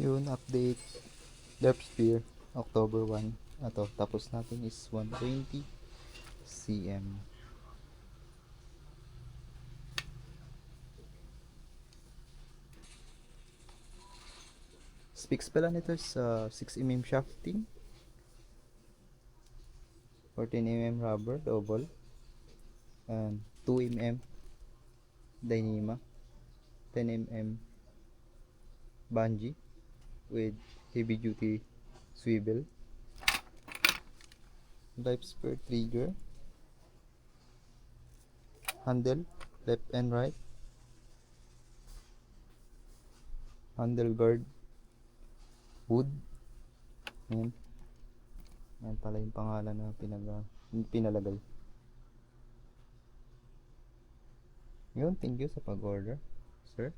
Yun, update. Depth sphere, October 1. Ato, tapos natin is 120 cm. Specs pala nito sa 6mm shafting. 14mm rubber, double. And 2mm Dyneema. 10mm bungee with heavy duty swivel. Life spur trigger. Handle left and right. Handle guard wood. Ayan. Ayan pala yung pangalan na pinaga, pinalagay. Yun, thank you sa pag-order, sir.